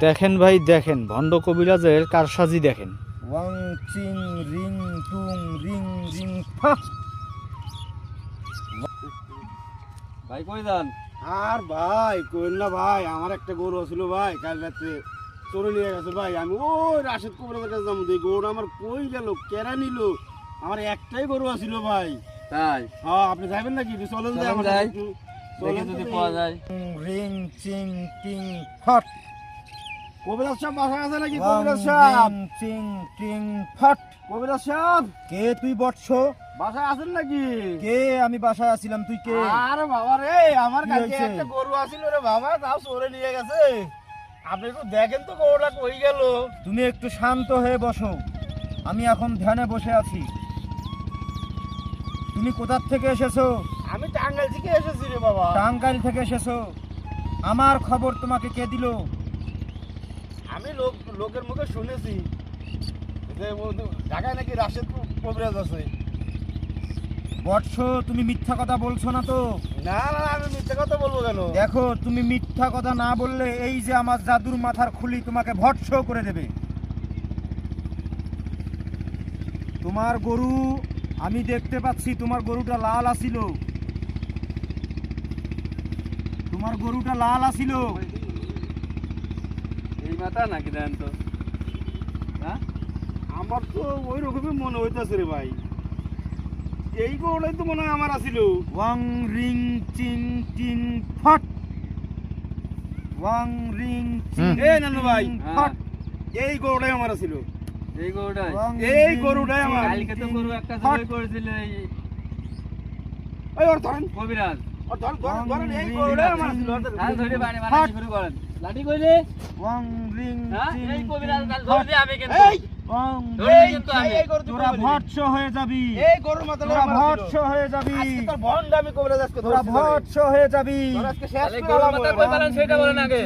দেখেন ভাই দেখেন। ভণ্ড কবিরাজের কারসাজি দেখেন। ওয়াং চিং রিং টুং রিং রিং ফা। ভাই কই যান? আর ভাই কইল না ভাই আমার একটা গরু ছিল ভাই কাল রাত্রে চোরে নিয়ে গেছে ভাই। আমি ওই রাশেদ কুমড়াদের কাছে যাব এই গরু আমার কই গেল কেরা নিল? আমার একটাই গরু আছিল ভাই। তাই? হ্যাঁ আপনি যাবেন নাকি? চলেন চলেন যাই আমার যাই। একটু। যদি পাওয়া যায়। রিং চিং টিং ফট কবিরাজ সাহেব বাসা আছে নাকি? কবিরাজ সাহেব। চিং টিং ফট। কবিরাজ সাহেব। কে তুই বটছ বাসায় আছেন নাকি? কে? আমি বাসায় আছিলাম তুই কে? আরে বাবা রে আমার কাছে একটা গরু আছিল রে বাবা তাও চোরে নিয়ে গেছে। আপনি একটু দেখেন তো গরুটা কই গেল। তুমি একটু শান্ত হয়ে বসো। আমি এখন ধ্যানে বসে আছি। তুমি কোথার থেকে এসেছ? আমি টাঙ্গাইল থেকে এসেছি রে বাবা। টাঙ্গাইল থেকে এসেছ। আমার খবর তোমাকে কে দিল? আমি লোক লোকের মুখে শুনেছি যে ঢাকায় নাকি রাশেদ কবিরাজ আছে। বৎস তুমি মিথ্যা কথা বলছো না তো? না না আমি মিথ্যে কথা বলব কেন? দেখো তুমি মিথ্যা কথা না বললে এই যে আমার জাদুর মাথার খুলি তোমাকে ভৎস করে দেবে। তোমার গরু আমি দেখতে পাচ্ছি তোমার গরুটা লাল আসিল। তোমার গরুটা লাল আসিল। এই মাথা নাকি দেন তো? হ্যাঁ? আমার তো ওই রকমই মনে হইতেছে রে ভাই। এই গরুটাই তো মনে হয় আমার আছিল ওয়াং রিং চিং টিং ফট। ওয়াং রিং চিং এ নানু ভাই। হ্যাঁ। ফট এই গরুটাই আমার আছিল এই গরুটাই? এই গরুটাই আমার। কালকে তো গরু একটা। জবাই করেছিল এই ওই ওর ধরেন। কবিরাজ। ওর ধরেন ধরেন এই গরুটাই আমার আছিল হ্যাঁ ধরে বাড়ি বানাতে শুরু করেন। লাঠি কইলে? ওয়াং রিং হ্যাঁ? এই কবিরাজ ফট। ধরে আমি কিন্তু। এই! ওয়াং ধরে কিন্তু আমি। তোরা ভৎস হয়ে যাবি। এই গরুর মাথা তোরা ভৎস হয়ে যাবি। আজকে তোর ভন্ড আমি কবিরাজ আজকে তোরা। ভৎস হয়ে যাবি। তোর আজকে শেষ করে গরুর মাথা কই বলেন সেটা বলেন আগে।